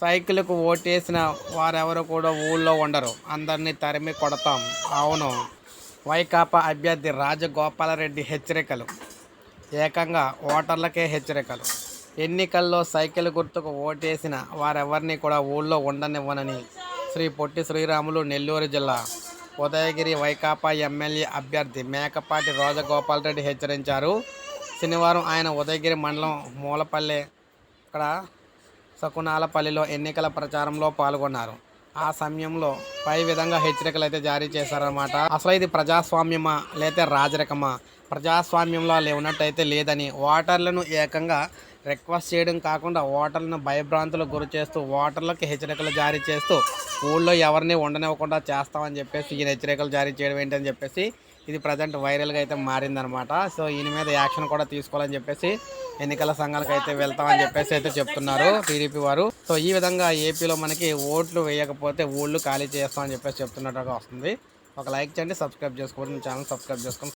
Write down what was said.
సైకిల్కు ఓటేసిన వారెవరు కూడా ఊళ్ళో ఉండరు. అందరినీ తరిమి కొడతాం. అవును. వైకాపా అభ్యర్థి రాజగోపాలరెడ్డి హెచ్చరికలు. ఏకంగా ఓటర్లకే హెచ్చరికలు. ఎన్నికల్లో సైకిల్ గుర్తుకు ఓటేసిన వారెవరిని కూడా ఊళ్ళో ఉండనివ్వనని శ్రీ పొట్టి శ్రీరాములు నెల్లూరు జిల్లా ఉదయగిరి వైకాపా ఎమ్మెల్యే అభ్యర్థి మేకపాటి రాజగోపాలరెడ్డి హెచ్చరించారు. శనివారం ఆయన ఉదయగిరి మండలం మూలపల్లె ఇక్కడ సకునాలపల్లిలో ఎన్నికల ప్రచారంలో పాల్గొన్నారు. ఆ సమయంలో పై విధంగా హెచ్చరికలు అయితే జారీ చేశారన్నమాట. అసలు ఇది ప్రజాస్వామ్యమా? లేతే రాజరికమా? ప్రజాస్వామ్యంలో వాళ్ళు ఉన్నట్టయితే లేదని ఓటర్లను ఏకంగా రిక్వెస్ట్ చేయడం కాకుండా ఓటర్లను భయభ్రాంతులకు గురి చేస్తూ ఓటర్లకు హెచ్చరికలు జారీ చేస్తూ ఊళ్ళో ఎవరిని ఉండనివ్వకుండా చేస్తామని చెప్పేసి ఈయన హెచ్చరికలు జారీ చేయడం ఏంటని చెప్పేసి ఇది ప్రజెంట్ వైరల్గా అయితే మారిందనమాట సో ఈయన మీద యాక్షన్ కూడా తీసుకోవాలని చెప్పేసి ఎన్నికల సంఘాలకు అయితే వెళ్తామని చెప్పేసి అయితే చెప్తున్నారు టీడీపీ వారు. సో ఈ విధంగా ఏపీలో మనకి ఓట్లు వేయకపోతే ఊళ్ళు ఖాళీ చేస్తామని చెప్పేసి చెప్తున్నట్టుగా వస్తుంది. ఒక లైక్ చేయండి సబ్స్క్రైబ్ చేసుకోండి ఛానల్ సబ్స్క్రైబ్ చేసుకోండి.